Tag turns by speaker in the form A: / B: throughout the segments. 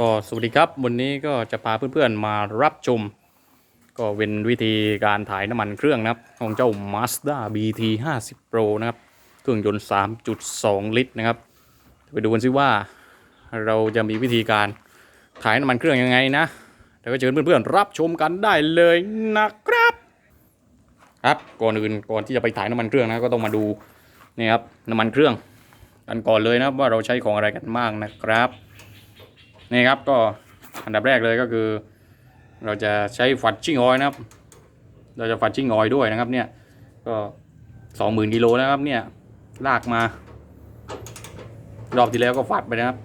A: ก็สวัสดีครับ วันนี้ก็จะพาเพื่อนๆมารับชม ก็เป็นวิธีการถ่ายน้ำมันเครื่องนะครับ ของเจ้า Mazda BT 50 Pro นะครับ เครื่องยนต์ 3.2 ลิตรนะครับ ไปดูกันซิว่าเราจะมีวิธีการถ่ายน้ำมันเครื่องยังไงนะเดี๋ยวก็เชิญเพื่อนๆรับชมกันได้เลยนะครับ ครับก่อนอื่นก่อนที่จะไปถ่ายน้ำมันเครื่องนะก็ต้องมาดูนี่ครับน้ำมันเครื่องกันก่อนเลยนะว่าเราใช้ของอะไรกันบ้างนะครับ นี่ครับก็อันดับแรกเลยก็คือ เราจะใช้ฝัดชิ่งออยนะครับ เราจะฝัดชิ่งออยด้วยนะครับ เนี่ยก็สองหมื่นกิโลนะครับ เนี่ยลากมารอบที่แล้วก็ฝัดไปนะครับ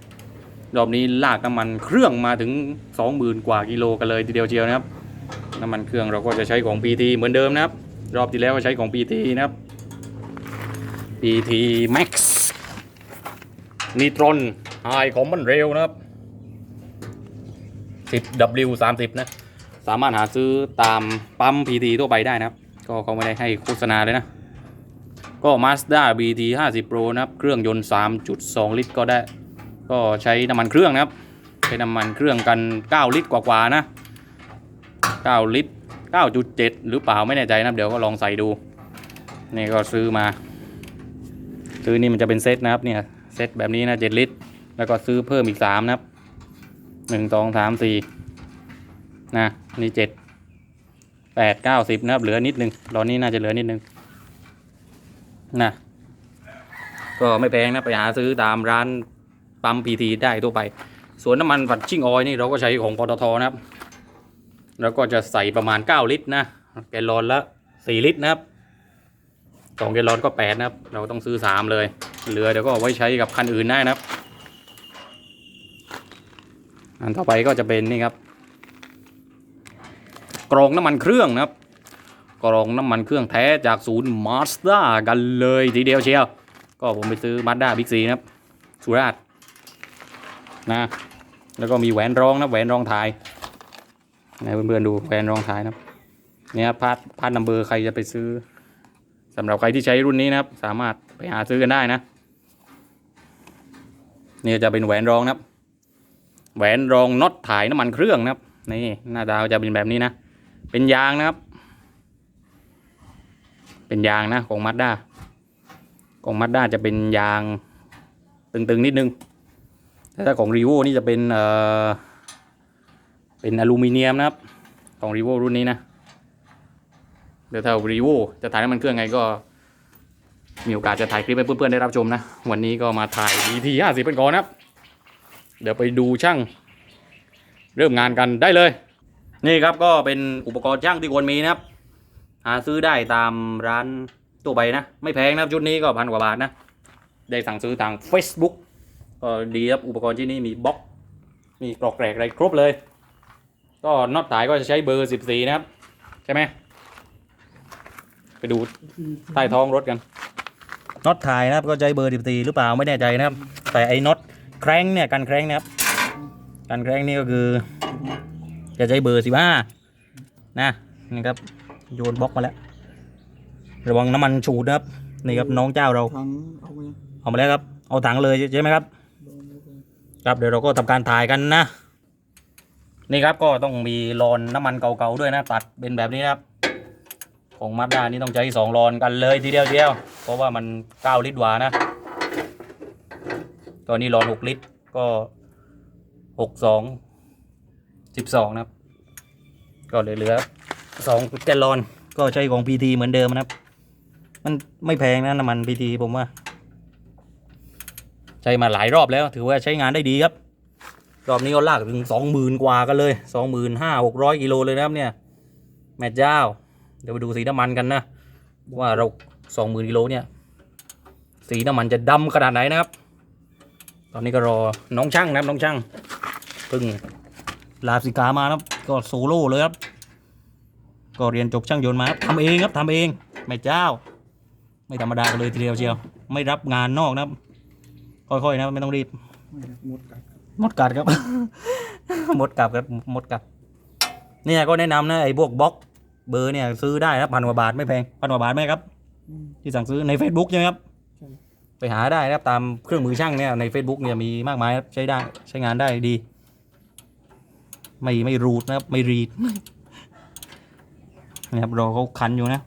A: รอบนี้ลากน้ำมันเครื่องมาถึงสองหมื่นกว่ากิโลกันเลยทีเดียวเชียวนะครับน้ำมันเครื่องเราก็จะใช้ของ PT เหมือนเดิมนะครับ รอบที่แล้วก็ใช้ของ PT นะครับ PT Max Nitron High Common Rail นะครับ 10W 30นะ สามารถหาซื้อตามปั๊ม PT ทั่วไปได้นะครับ ก็เขาไม่ได้ให้โฆษณาเลยนะ ก็ Mazda BT 50 Pro นะครับ เครื่องยนต์ 3.2 ลิตร ก็ได้ ก็ใช้น้ำมันเครื่องนะครับ ใช้น้ำมันเครื่องกัน 9 ลิตรกว่าๆนะ 9 ลิตร 9.7 หรือเปล่าไม่แน่ใจนะเดี๋ยวก็ลองใส่ดู นี่ก็ซื้อมา ซื้อนี่มันจะเป็นเซตนะครับเนี่ยเซตแบบนี้นะ 7 ลิตร แล้วก็ซื้อเพิ่มอีก 3 นะครับ หนึ่งสองสามสี่นะนี่เจ็ดแปดเก้าสิบนะครับเหลือนิดนึงตอนนี้น่าจะเหลือนิดนึงนะก็ไม่แพงนะไปหาซื้อตามร้านปั๊มพีทีได้ทั่วไป ส่วนน้ำมันฝัดชิ่งออยนี่เราก็ใช้ของปตทนะครับ แล้วก็จะใส่ประมาณ 9 ลิตรนะแกลลอนละ 4 ลิตรนะครับสองแกลลอนก็ 8 นะครับ เราต้องซื้อ 3 เลย เหลือเดี๋ยวก็เอาไว้ใช้กับคันอื่นได้นะครับ อันต่อไปก็จะเป็นนี่ครับกรองน้ำมันเครื่องนะครับกรองน้ำมันเครื่องแท้จากศูนย์มาสด้ากันเลยทีเดียวเชียว ก็ผมไปซื้อมาสด้าบิ๊กซีนะครับสุราษฎร์นะ แล้วก็มีแหวนรองนะแหวนรองท้ายนะเพื่อนๆดูแหวนรองท้ายนะครับเนี่ยพาร์ทพาร์ทนัมเบอร์ใครจะไปซื้อสำหรับใครที่ใช้รุ่นนี้นะครับ สามารถไปหาซื้อกันได้นะ นี่จะเป็นแหวนรองนะครับ แหวนรองน็อตถ่ายน้ำมันเครื่องนะครับนี่หน้าตาวจะเป็นแบบนี้นะ เป็นยางนะครับ เป็นยางนะของมัดด้าของมัดด้าจะเป็นยางตึงๆนิดนึงแต่ถ้าของรีโวนี่จะเป็นเอ่อเป็นอลูมิเนียมนะครับ ของรีโวรุ่นนี้นะเดี๋ยวถ้ารีโวจะถ่ายน้ำมันเครื่องไงก็ มีโอกาสจะถ่ายคลิปให้เพื่อนๆได้รับชมนะ วันนี้ก็มาถ่าย DT 50เป็นก่อนนะครับ เดี๋ยวไปดูช่าง เริ่มงานกันได้เลย นี่ครับก็เป็นอุปกรณ์ช่างที่ควรมีนะครับ หาซื้อได้ตามร้านตัวไปนะ ไม่แพงนะครับชุดนี้ก็พันกว่าบาทนะ ได้สั่งซื้อทาง Facebook ก็ดีครับอุปกรณ์ที่นี่มีบล็อก มีกรอกแกรกอะไรครบเลย ก็น็อตถ่ายก็จะใช้เบอร์14นะครับ ใช่ไหมไปดูใต้ท้องรถกันน็อตถ่ายนะครับก็ใช้เบอร์14หรือเปล่าไม่แน่ใจนะครับ แต่ไอ้น็อต แครงเนี่ยการแครงนะครับการแครงนี่ก็คือ จะใช้เบอร์สิบห้านะนี่ครับโยนบล็อกมาแล้วระวังน้ำมันฉูดนะครับนี่ครับน้องเจ้าเรา
B: ถังเอาไปยัง
A: เอามาแล้วครับเอาถังเลยใช่ไหมครับ ครับเดี๋ยวเราก็ทำการถ่ายกันนะนี่ครับก็ต้องมีรอนน้ำมันเก่าๆด้วยนะตัดเป็นแบบนี้นะครับของมาด้านี่ต้องใช้สองรอนกันเลยทีเดียวเดียวเพราะว่ามันเก้าลิตรกว่านะ ตอนนี้ร้อนหกลิตรก็หกสองสิบสองนะครับ ก็เหลือสองแกลลอนก็ใช้ของพีทีเหมือนเดิมนะครับ มันไม่แพงนะน้ำมันพีทีผมว่า ใช้มาหลายรอบแล้ว ถือว่าใช้งานได้ดีครับ รอบนี้ก็ลากถึงสองหมื่นกว่ากันเลยสองหมื่นห้าหกร้อยกิโลเลยนะครับเนี่ย แม่เจ้า เดี๋ยวไปดูสีน้ำมันกันนะ ว่าเราสองหมื่นกิโลเนี่ย สีน้ำมันจะดำขนาดไหนนะครับ ตอนนี้ก็รอน้องช่างนะครับน้องช่างเพิ่งลาสิกามานะครับ ก็โซโล่เลยครับ ก็เรียนจบช่างยนต์มาครับทำเองครับทำเองไม่เจ้า ไม่ธรรมดากันเลยทีเดียวเชียว ไม่รับงานนอกนะครับ ค่อยๆนะไม่ต้องรีบ
B: ไม่ครับหมดกัด
A: มดกัดครับมดกัดครับมดกัดเนี่ยก็แนะนำนะไอ้พวกบล็อกเบอร์เนี่ยซื้อได้นะพันกว่าบาทไม่แพงพันกว่าบาทไหมครับ
B: อืม
A: ที่สั่งซื้อใน Facebook ใช่ไหมครับ
B: ใช่
A: ไปหาได้นะครับตามเครื่องมือช่างเนี่ยใน Facebook เนี่ยมีมากมายครับใช้ได้ใช้งานได้ดี ไม่ไม่รูดนะครับไม่รีดนะครับรอเขาคันอยู่นะ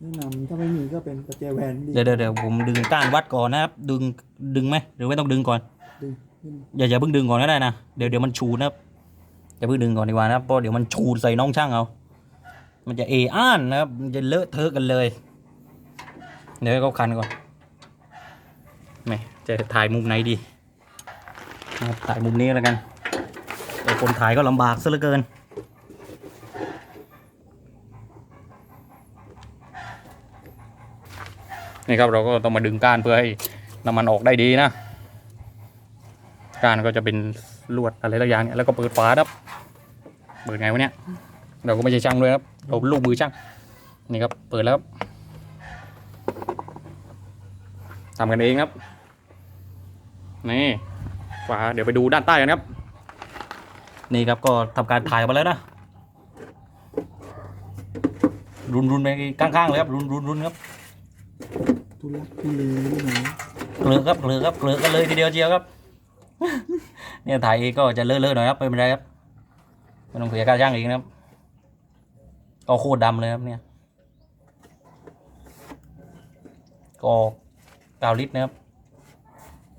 B: แนะนำถ้าไม่มีก็เป็นประแจแหวนดี
A: เดี๋ยวเดี๋ยวเดี๋ยวผมดึงก้านวัดก่อนนะครับ ดึงดึงไหมหรือไม่ต้องดึงก่อน
B: ดึงขึ้น
A: อย่าอย่าเพิ่งดึงก่อนก็ได้นะเดี๋ยวเดี๋ยวมันชูนะครับอย่าเพิ่งดึงก่อนดีกว่านะครับเพราะเดี๋ยวมันชูใส่น้องช่างเอา มันจะเออ้านนะครับมันจะเลอะเทอะกันเลย เดี๋ยวให้เขาคันก่อนแหม่ จะถ่ายมุมไหนดีนะครับถ่ายมุมนี้แล้วกันแต่คนถ่ายก็ลำบากซะเหลือเกิน นี่ครับเราก็ต้องมาดึงก้านเพื่อให้น้ำมันออกได้ดีนะ ก้านก็จะเป็นลวดอะไรสักอย่างเนี่ยแล้วก็เปิดฝาครับเปิดไงวะเนี่ยเราก็ไม่ใช่ช่างด้วยครับเราเป็นลูกมือช่างนี่ครับเปิดแล้วครับทำกันเองครับ นี่ฝาเดี๋ยวไปดูด้านใต้กันครับ นี่ครับก็ทำการถ่ายออกมาแล้วนะ รุนรุนไปข้างๆเลยครับ รุนรุนรุนครับ
B: ทุลักทุเลนี่หนู
A: เกลือครับเกลือครับเกลือกันเลยทีเดียวเชียวครับ เนี่ยถ่ายเองก็จะเลอะๆหน่อยครับไม่เป็นไรครับไม่ต้องเสียค่าจ้างอีกนะครับก็โคตรดำเลยครับเนี่ยก็เก้าลิตรนะครับ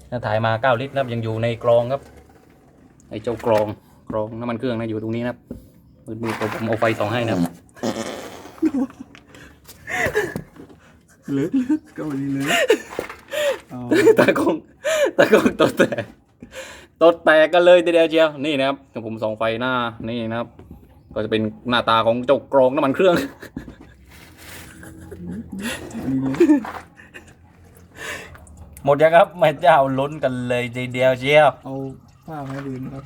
A: ถ้าถ่ายมาเก้าลิตรนะครับยังอยู่ในกรองครับไอ้เจ้ากรองกรองน้ำมันเครื่องนะอยู่ตรงนี้นะครับมือมือผมผมเอาไฟส่องให้นะครับ
B: เลิกเลิกก็วันนี้เลยเอา
A: ตากล้องตากล้องตดแตกตดแตกกันเลยทีเดียวเชียวนี่นะครับเดี๋ยวผมส่องไฟหน้านี่นะครับ ก็จะเป็นหน้าตาของเจ้ากรองน้ำมันเครื่อง
B: อันนี้เลย
A: หมดยังครับแม่เจ้าล้นกันเลยทีเดียวเชียว
B: เอาผ้ามาให้ดูนะครับ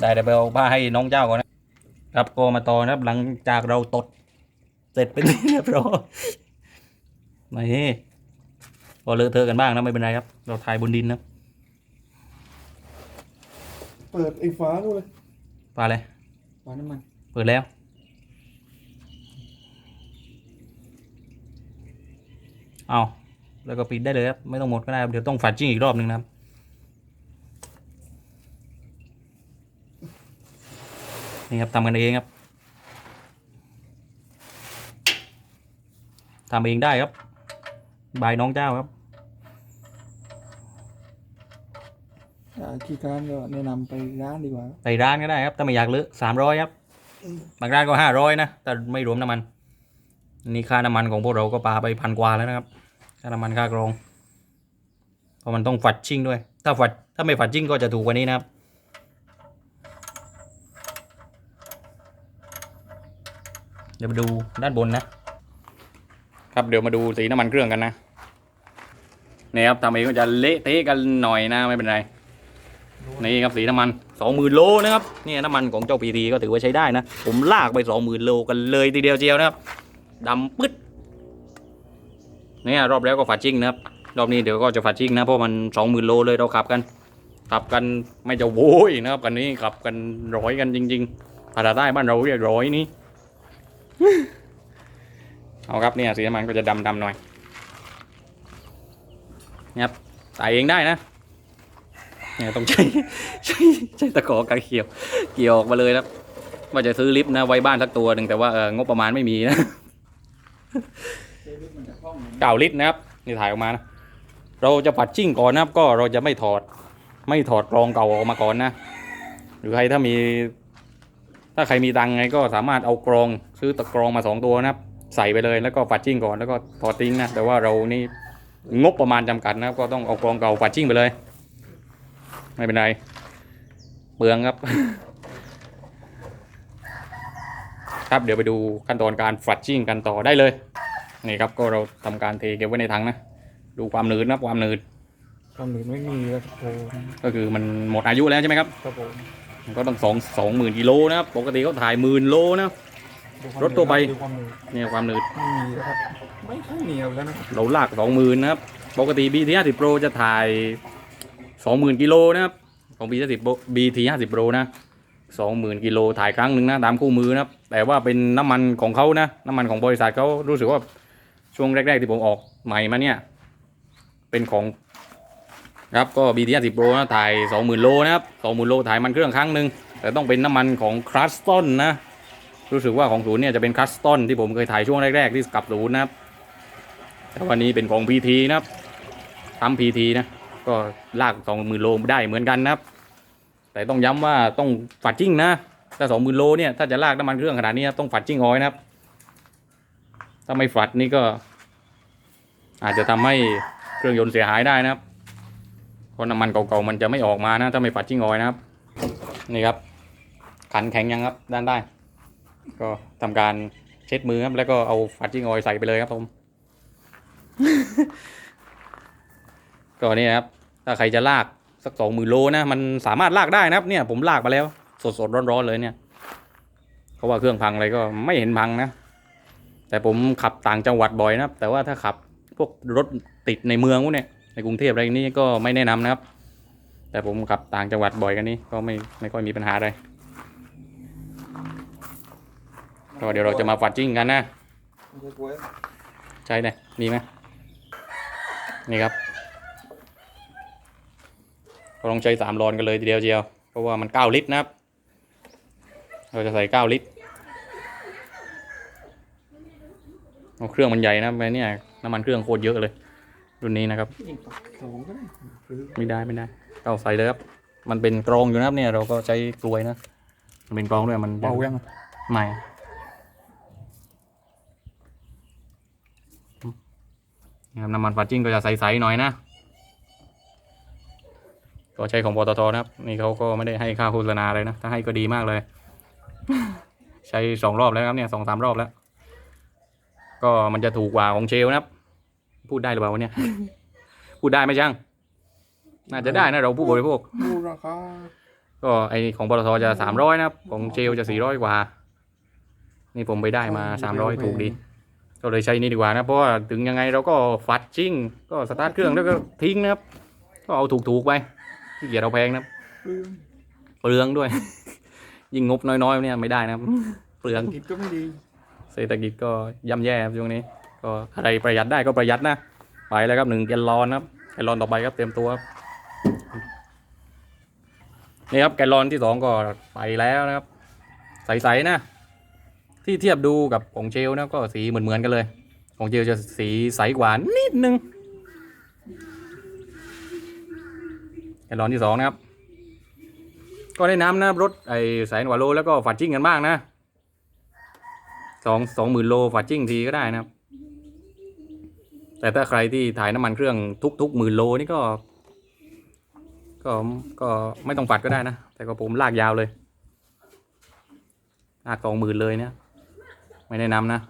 A: ได้เดี๋ยวไปเอาผ้าให้น้องเจ้าก่อนนะครับก็มาต่อนะครับ หลังจากเราตด เสร็จเป็นที่เรียบร้อยนี่ก็เลอะเทอะกันบ้างนะไม่เป็นไรครับ เราถ่ายบนดินนะ
B: เปิดไอ้ฟ้าดูเลย
A: ปลาอะไร
B: ฟ้าน้ำมัน
A: เปิดแล้วเอา แล้วก็ปิดได้เลยครับไม่ต้องหมดก็ได้ครับเดี๋ยวต้องฝัดจิ้งอีกรอบหนึ่งนะครับนี่ครับทำกันเองครับทำเองได้ครับ บายน้องเจ้าครับ
B: อ่าขี้ค้านก็แนะนำไปร้านดีกว่า
A: ไปร้านก็ได้ครับถ้าไม่อยากเลอะสามร้อยครับบางร้านก็ห้าร้อยนะแต่ไม่รวมน้ำมันนี่ค่าน้ำมันของพวกเราก็ปาไปพันกว่าแล้วนะครับ ค่าน้ำมันค่ากรอง เพราะมันต้องฝัดชิ่งด้วย ถ้าฝัดถ้าไม่ฝัดชิ่งก็จะถูกกว่านี้นะครับเดี๋ยวมาดูด้านบนนะครับเดี๋ยวมาดูสีน้ำมันเครื่องกันนะนี่ครับทำเองก็จะเละเทะกันหน่อยนะไม่เป็นไรนี่ครับสีน้ำมันสองหมื่นโลนะครับนี่น้ำมันของเจ้าปีทีก็ถือว่าใช้ได้นะ ผมลากไปสองหมื่นโลกันเลยทีเดียวเจียวนะครับดำปึ๊ด เนี่ยรอบแล้วก็ฝาจิ้งนะครับรอบนี้เดี๋ยวก็จะฝาจิ้งนะเพราะมันสองหมื่นโลเลยเราขับกัน ขับกันไม่จะโว้ยนะครับกันนี้ขับกันร้อยกันจริงๆภาษาใต้บ้านเราเรียกร้อยนี่เอาครับเนี่ยสีน้ำมันก็จะดำดำหน่อยนี่ยครับใส่เองได้นะเนี่ยต้องใช้ใช้ใช้ตะขอกระเกี่ยว เกี่ยวออกมาเลยครับว่าจะซื้อลิฟต์นะไว้บ้านสักตัวหนึ่งแต่ว่าเอองบประมาณไม่มีนะ เก้าลิตรนะครับนี่ถ่ายออกมานะเราจะปัดจิ้งก่อนนะครับก็เราจะไม่ถอดไม่ถอดกรองเก่าออกมาก่อนนะ หรือใครถ้ามี ถ้าใครมีตังไงก็สามารถเอากรองซื้อตะกรองมาสองตัวนะครับ ใส่ไปเลยแล้วก็ปัดจิ้งก่อนแล้วก็ถอดทิ้งนะแต่ว่าเรานี่งบประมาณจำกัดนะครับ ก็ต้องเอากรองเก่าปัดจิ้งไปเลย ไม่เป็นไรเปลืองครับ ครับเดี๋ยวไปดูขั้นตอนการฝัดจิ้งกันต่อได้เลย นี่ครับก็เราทำการเทเก็บไว้ในถังนะ ดูความหนืดนะความหนืด
B: ความหนืดไม่มีแล้วครับผม
A: ก็คือมันหมดอายุแล้วใช่ไหมครับ
B: ครับผม
A: มันก็ต้องสองสองหมื่นกิโลนะครับปกติเขาถ่ายหมื่นโลนะ
B: ดูความ
A: รถตัวไป
B: ดูความหนืด
A: เนี่ยความหนืด
B: ไม่มีแล้วครับไม่ค่อยเหนียวแล้วนะครับ
A: เราลากสองหมื่นนะครับปกติ BT 50 Pro จะถ่ายสองหมื่นกิโลนะครับของ BT 50 BT 50 Pro นะสองหมื่นกิโลถ่ายครั้งหนึ่งนะตามคู่มือนะครับแต่ว่าเป็นน้ำมันของเขานะน้ำมันของบริษัทเขารู้สึกว่า ช่วงแรก ๆ ที่ผมออกใหม่มาเนี่ย เป็นของครับก็ BT 50 Pro นะถ่ายสองหมื่นโลนะครับสองหมื่นโลถ่ายมันเครื่องครั้งหนึ่งแต่ต้องเป็นน้ำมันของครัสตันนะ รู้สึกว่าของศูนย์เนี่ยจะเป็นครัสตันที่ผมเคยถ่ายช่วงแรก ๆ ที่กลับศูนย์นะครับแต่วันนี้เป็นของพีทีนะครับทำพีทีนะ ก็ลากสองหมื่นโลได้เหมือนกันนะครับ แต่ต้องย้ำว่าต้องฝัดจิ้งนะถ้าสองหมื่นโลเนี่ยถ้าจะลากน้ำมันเครื่องขนาดนี้นะต้องฝัดจิ้งอ้อยนะครับาไม่ฝัดนี่ก็ อาจจะทำให้เครื่องยนต์เสียหายได้นะครับเพราะน้ำมันเก่าๆมันจะไม่ออกมานะ ถ้าไม่ฝัดจิ้งออยนะครับ นี่ครับ ขันแข็งยังครับ ด้านใต้ก็ทำการเช็ดมือครับแล้วก็เอาฝัดจิ้งออยใส่ไปเลยครับผม ก็นี่ครับ ถ้าใครจะลากสักสองหมื่นโลนะมันสามารถลากได้นะครับ เนี่ยผมลากมาแล้ว สดๆร้อนๆเลยเนี่ยเพราว่าเครื่องพังอะไรก็ไม่เห็นพังนะ แต่ผมขับต่างจังหวัดบ่อยนะครับแต่ว่าถ้าขับพวกรถติดในเมืองพวกเนี่ยในกรุงเทพอะไรนี้ก็ไม่แนะนำนะครับ แต่ผมขับต่างจังหวัดบ่อยกันนี้ก็ไม่ไม่ค่อยมีปัญหาอะไรก็เดี๋ยวเราจะมาฟัดจิ้งกันนะ
B: ใช่กล้วย
A: ใช่เนี่ยมีไหมนี่ครับเราลองใช้สามรอนกันเลยทีเดียวเชียว เพราะว่ามันเก้าลิตรนะครับ เราจะใส่เก้าลิตร เอาเครื่องมันใหญ่นะไปเนี่ยน้ำมันเครื่องโคตรเยอะเลยรุ่นนี้นะครับ
B: ยิงปักสองก็ได้หรือ
A: ไม่ได้ไม่ได้เอาใส่เลยครับ มันเป็นกรองอยู่นะครับเนี่ยเราก็ใช้กลวยนะมันเป็นกรองด้วยมัน
B: เบายัง
A: ไม่นะครับน้ำมันฟาจิ้งก็จะใสๆหน่อยนะ ก็ใช้ของปตทนะครับ นี่เขาก็ไม่ได้ให้ค่าโฆษณาเลยนะ ถ้าให้ก็ดีมากเลย ใช้สองรอบแล้วครับเนี่ยสองสามรอบแล้ว ก็มันจะถูกกว่าของเชลนะครับ พูดได้หรือเปล่าวะเนี่ย พูดได้ไหมช่างน่าจะได้นะเราผู้บริโภค
B: ดูราคา
A: ก็ไอของปตทจะสามร้อยนะครับ ของเจลจะสี่ร้อยกว่า นี่ผมไปได้มาสามร้อยถูกดี ก็เลยใช้นี่ดีกว่านะ เพราะว่าถึงยังไงเราก็ฟัดชิ่ง ก็สตาร์ทเครื่องแล้วก็ทิ้งนะครับ ก็เอาถูกๆไปที่เกียจเราแพงนะครับ
B: เปลือง
A: เปลืองด้วย ยิ่งงบน้อยๆเนี่ยไม่ได้นะครับ เปลือง
B: กิจก็ไม่ดี
A: เศรษฐกิจก็ย่ำแย่ครับช่วงนี้ ก็อะไรประหยัดได้ก็ประหยัดนะ ไปแล้วครับหนึ่งแกลลอนะครับแกลลอนต่อไปครับเตรียมตัวครับนี่ครับแกลลอนที่สองก็ไปแล้วนะครับ ใสๆนะ ที่เทียบดูกับของเจลนะก็สีเหมือนๆกันเลย ของเจลจะสีใสกว่านิดนึงแกลลอนที่สองนะครับ ก็ได้น้ำนะรถไอ้แสนกว่าโลแล้วก็ฝัดจิ้งกันบ้างนะ สองสองหมื่นโลฝัดจิ้งทีก็ได้นะครับ แต่ถ้าใครที่ถ่ายน้ำมันเครื่องทุกทุกหมื่นโลนี่ก็ ก็ก็ไม่ต้องฝัดก็ได้นะ แต่ก็ผมลากยาวเลยลากสองหมื่นเลยเนี่ยไม่แนะนำนะ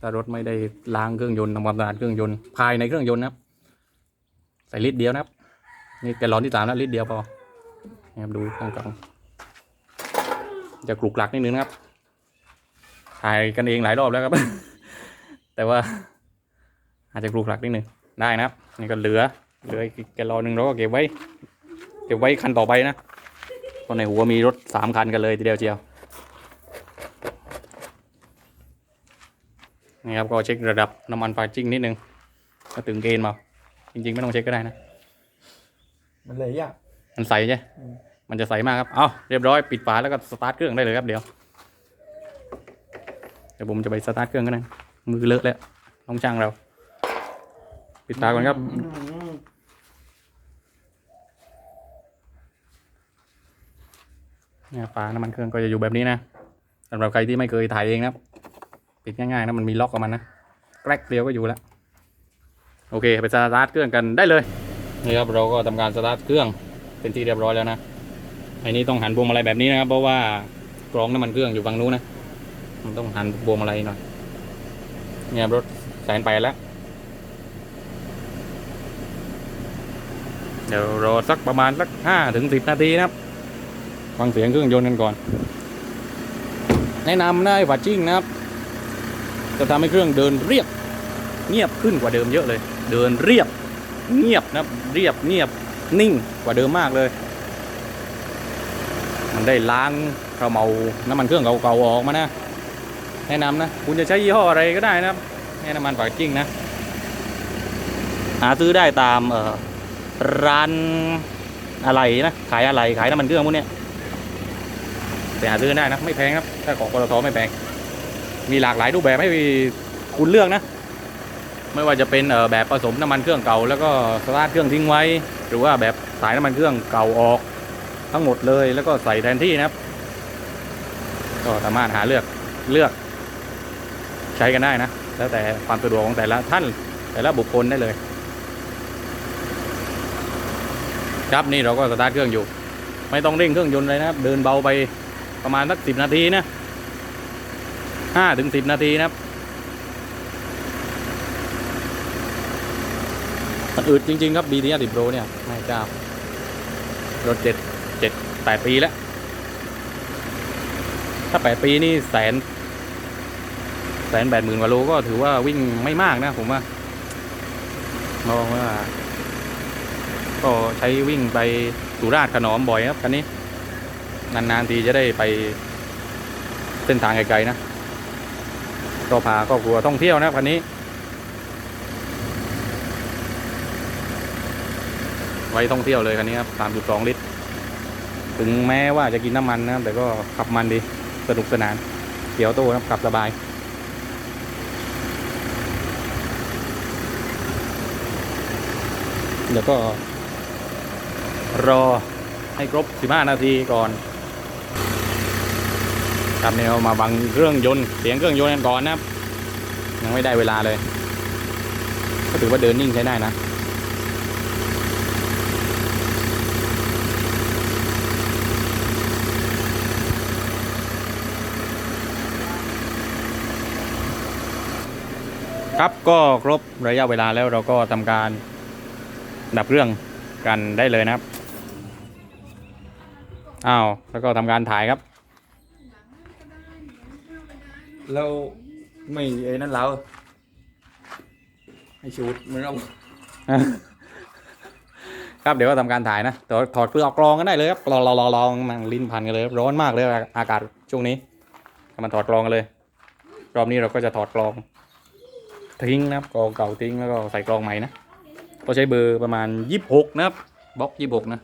A: ถ้ารถไม่ได้ล้างเครื่องยนต์ทำความสะอาดเครื่องยนต์ภายในเครื่องยนต์นะครับ ใส่ลิตรเดียวนะครับ นี่แกลลอนที่สามแล้วลิตรเดียวพอนะครับดูข้างกลางจะกรุกกลักนิดนึงนะครับ ถ่ายกันเองหลายรอบแล้วครับ แต่ว่า อาจจะกรุกกลักนิดนึงได้นะครับนี่ก็เหลือเหลืออีกแกลลอนหนึ่งเราก็เก็บไว้ เก็บไว้คันต่อไปนะเพราะในหัวมีรถสามคันกันเลยทีเดียวเชียวนี่ครับก็เช็คระดับน้ำมันไฟจิ้งนิดนึงก็ถึงเกณฑ์มาจริง ๆ ไม่ต้องเช็คก็ได้นะ
B: มันเลยยาก
A: มันใสใช่
B: อืม
A: มันจะใสมากครับ เอาเรียบร้อยปิดฝาแล้วก็สตาร์ทเครื่องได้เลยครับเดี๋ยวเดี๋ยวผมจะไปสตาร์ทเครื่องกันนะมือเลอะแล้วน้องช่างเรา ปิดตาก่อนครับ เนี่ยฝาน้ำมันเครื่องก็จะอยู่แบบนี้นะสำหรับใครที่ไม่เคยถ่ายเองนะปิดง่ายๆนะมันมีล็อกกับมันนะแกรกเดียวก็อยู่แล้วโอเคไปสตาร์ทเครื่องกันได้เลยนี่ครับเราก็ทำการสตาร์ทเครื่องเป็นที่เรียบร้อยแล้วนะไอ้นี้ต้องหันพวงมาลัยแบบนี้นะครับเพราะว่ากรองน้ำมันเครื่องอยู่ฝั่งนู้นนะ มันต้องหันพวงมาลัยหน่อยเนี่ยรถแสนไปแล้ว เดี๋ยวรอสักประมาณสักห้าถึงสิบนาทีนะครับ ฟังเสียงเครื่องยนต์กันก่อน แนะนำได้ฝัดจิ้งนะครับ จะทำให้เครื่องเดินเรียบ เงียบขึ้นกว่าเดิมเยอะเลย เดินเรียบ เงียบนะเรียบเงียบนิ่งกว่าเดิมมากเลย มันได้ล้างเขมเมาน้ำมันเครื่องเก่าๆออกมานะ แนะนำนะ คุณจะใช้ยี่ห้ออะไรก็ได้นะครับแนะน้ำมันฝัดจิ้งนะ หาซื้อได้ตามเอ่อร้านอะไรนะขายอะไรขายน้ำมันเครื่องพวกนี้ไปหาซื้อได้นะไม่แพงครับถ้าของปตทไม่แพงมีหลากหลายรูปแบบให้คุณเลือกนะ ไม่ว่าจะเป็นเอ่อแบบผสมน้ำมันเครื่องเก่า แล้วก็สตาร์ทเครื่องทิ้งไว้ หรือว่าแบบสายน้ำมันเครื่องเก่าออก ทั้งหมดเลยแล้วก็ใส่แทนที่นะครับ ก็สามารถหาเลือกเลือก ใช้กันได้นะ แล้วแต่ความสะดวกของแต่ละท่านแต่ละบุคคลได้เลย ครับนี่เราก็สตาร์ทเครื่องอยู่ ไม่ต้องเร่งเครื่องยนต์เลยนะครับ เดินเบาไปประมาณสักสิบนาทีนะห้าถึงสิบนาทีนะครับมันอืดจริง ๆ ครับ BT 50 Pro เนี่ย ไม่เจ้ารถเจ็ดเจ็ดแปดปีแล้ว ถ้าแปดปีนี่แสน แสนแปดหมื่นกว่าโลก็ถือว่าวิ่งไม่มากนะผมว่ามองว่า ก็ใช้วิ่งไปสุราษฎร์ขนอมบ่อยครับคันนี้ นานๆทีจะได้ไปเส้นทางไกลๆนะก็พาครอบครัวท่องเที่ยวนะคันนี้ ไว้ท่องเที่ยวเลยคันนี้ครับ3.2ลิตร ถึงแม้ว่าจะกินน้ำมันนะแต่ก็ขับมันดี สนุกสนานเกี่ยวโตครับขับสบาย เดี๋ยวก็รอให้ครบ 15 นาทีก่อนครับเนี่ยมาบังเครื่องยนต์เสียงเครื่องยนต์กันก่อนนะครับ ยังไม่ได้เวลาเลย ก็ถือว่าเดินนิ่งใช้ได้นะครับก็ครบระยะเวลาแล้วเราก็ทำการ ดับเครื่องกันได้เลยนะครับ อ้าว แล้วก็ทำการถ่ายครับ
B: แล้วไม่ไอ้นั่นเราให้ชูดเหมือนเรา
A: ครับเดี๋ยวก็ทำการถ่ายนะเดี๋ยวถอดเปลือกกรองกันได้เลยครับลองลองลองลองมันลิ้นพันกันเลยครับร้อนมากเลยอากาศช่วงนี้ก็มาถอดกรองกันเลย รอบนี้เราก็จะถอดกรองทิ้งนะครับกรองเก่าทิ้งแล้วก็ใส่กรองใหม่นะ ก็ใช้เบอร์ประมาณยี่หกนะครับบล็อกยี่หกนะ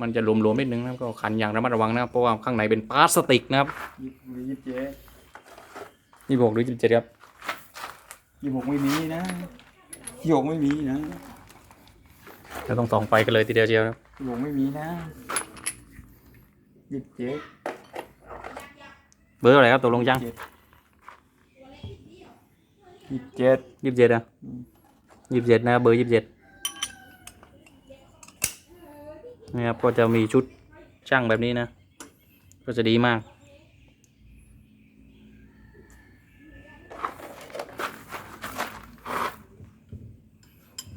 A: มันจะหลวมๆนิดนึงนะครับก็ขันอย่างระมัดระวังนะครับเพราะว่าข้างในเป็นพลาสติกนะครับ
B: ยิบยิบเจ๊
A: ยี่หกหรือยี่สิบเจ็ดครับ
B: ยิบหกไม่มีนะยิบหกไม่มีนะ
A: เราต้องส่องไฟกันเลยทีเดียวเชียวนะครับ
B: ยิบหกไม่มีนะยิบเจ๊
A: เบอร์อะไรครับตกลงจัง
B: ยิบเจ็ด
A: ยี่สิบเจ็ดอะยี่สิบเจ็ดนะครับเบอร์ยี่สิบเจ็ด นะครับก็จะมีชุดช่างแบบนี้นะ ก็จะดีมาก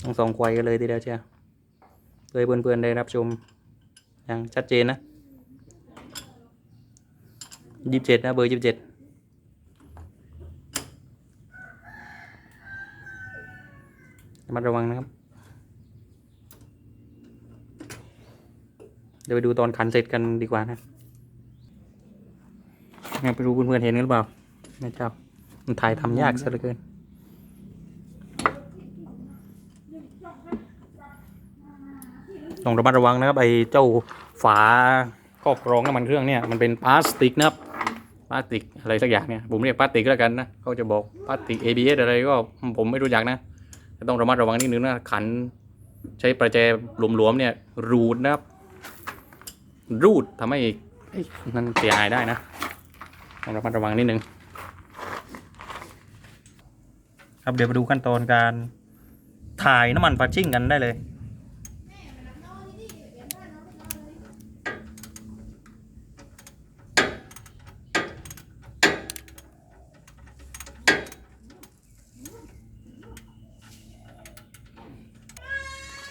A: ต้องส่องไฟกันเลยทีเดียวเชียวเลยเพื่อนๆได้รับชมอย่างชัดเจนนะยี่สิบเจ็ดนะเบอร์ยี่สิบเจ็ดระมัดระวังนะครับ ดี๋ยวไปดูตอนขันเสร็จกันดีกว่านะงั้นไปดูเพื่อนๆเห็นกันหรือเปล่าไม่ทรามันถ่ายทำยากซะเหลือเกินต้องระมัดระวังนะครับไอ้เจ้าฝาครอบรองน้ำมันเครื่องเนี่ยมันเป็นพลาสติกนะครับพลาสติกอะไรสักอย่างเนี่ยผมเรียกพลาสติกแล้วกันนะเขาจะบอกพลาสติก ABS อะไรก็ผมไม่รู้จักนะต้องระมัดระวังนิดนึงนะขันใช้ประแจหลวมๆเนี่ยรูดนะครับ รูดทำให้นั่นเสียหายได้นะต้องระมัดระวังนิดนึงครับเดี๋ยวไปดูขั้นตอนการถ่ายน้ำมันปาชิ่งกันได้เลย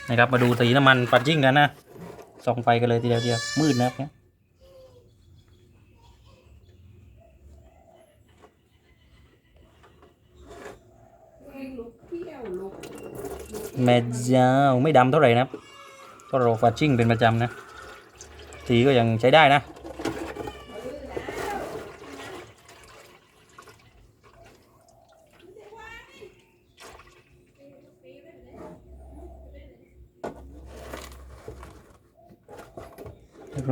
A: นะครับมาดูสีน้ำมันปัดจิ้งกันนะ ส่องไฟกันเลยทีเดียวเดียวมืดนะครับเนี่ยแม่เจ้าไม่ดำเท่าไหร่นะครับก็ราฟัดจิ้งเป็นประจำนะสีก็ยังใช้ได้นะ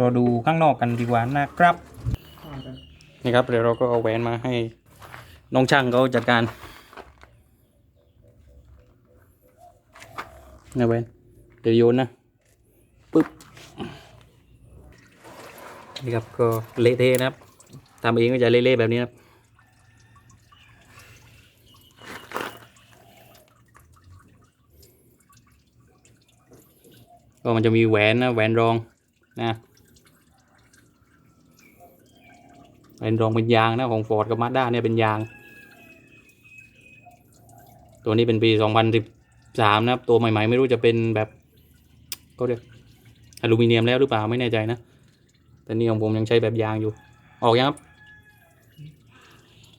A: รอดูข้างนอกกันดีกว่านะครับ นี่ครับเดี๋ยวเราก็เอาแหวนมาให้น้องช่างเขาจัดการนะแหวนเดี๋ยวโยนนะปึ๊บนี่ครับก็เละเทะนะครับทำเองก็จะเละๆแบบนี้นะครับก็มันจะมีแหวนนะแหวนรองนะ แหวนรองเป็นยางนะของฟอร์ดกับมาด้าเนี่ยเป็นยาง ตัวนี้เป็นปี 2013 นะครับ ตัวใหม่ๆ ไม่รู้จะเป็นแบบก็เรียกอลูมิเนียมแล้วหรือเปล่าไม่แน่ใจนะ แต่นี่ของผมยังใช้แบบยางอยู่ ออกยังครับ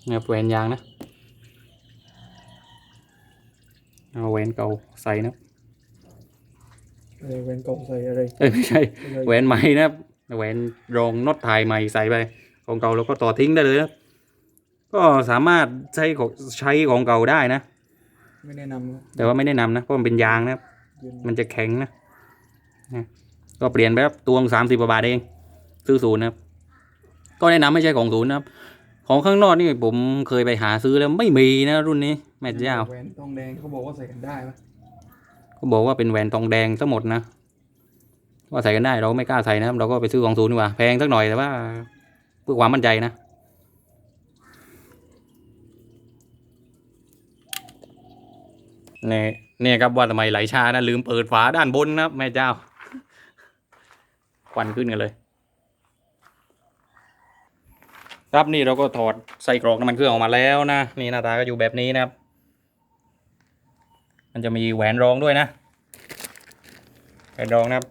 A: นะครับแหวนยางนะเอาแหวนเก่าใส่นะ
B: อะไรแวนกล่องใส่อะไร
A: เอ้ยไม่ใช่
B: อะไร
A: แหวนใหม่นะครับแหวนรองน็อตถ่ายใหม่ใส่ไป ของเก่าเราก็ต่อทิ้งได้เลยนะครับก็สามารถใช้ของใช้ของเก่าได้นะ
B: ไม่แนะนำครับ
A: แต่ว่าไม่แนะนำนะเพราะมันเป็นยางนะครับ
B: เย็น
A: มันจะแข็งนะนะก็เปลี่ยนไปครับตัวสามสิบกว่าบาทเอง ซื้อศูนย์นะครับ ก็แนะนำไม่ใช่ของศูนย์นะครับ ของข้างนอกนี่ผมเคยไปหาซื้อแล้วไม่มีนะรุ่นนี้แม่เจ้า
B: แหวนทองแดงเขาบอกว่าใส่กันได้ปะ
A: เขาบอกว่าเป็นแหวนทองแดงทั้งหมดนะว่าใส่กันได้เราไม่กล้าใส่นะครับ เราก็ไปซื้อของศูนย์ดีกว่าแพงสักหน่อยแต่ว่า เพื่อความมั่นใจนะเนี่ยเนี่ยครับว่าทำไมไหลชานะลืมเปิดฝาด้านบนนะแม่เจ้าควันขึ้นกันเลย ครับนี่เราก็ถอดใส่กรอกน้ำมันเครื่องออกมาแล้วนะ นี่หน้าตาก็อยู่แบบนี้นะครับ มันจะมีแหวนรองด้วยนะแหวนรองนะครับ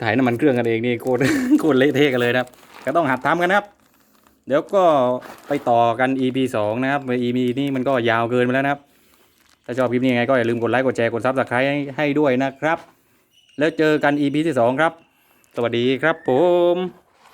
A: ถ่ายน้ำมันเครื่องกันเองนี่โคตรโคตรเละเทะกันเลยนะครับ ก็ต้องหัดทำกันนะครับ เดี๋ยวก็ไปต่อกัน EP สองนะครับ EP นี้มันก็ยาวเกินไปแล้วนะครับ ถ้าชอบคลิปนี้ยังไงก็อย่าลืมกดไลค์กดแชร์กดซับสไครต์ให้ด้วยนะครับ แล้วเจอกัน EP ที่สองครับ สวัสดีครับผม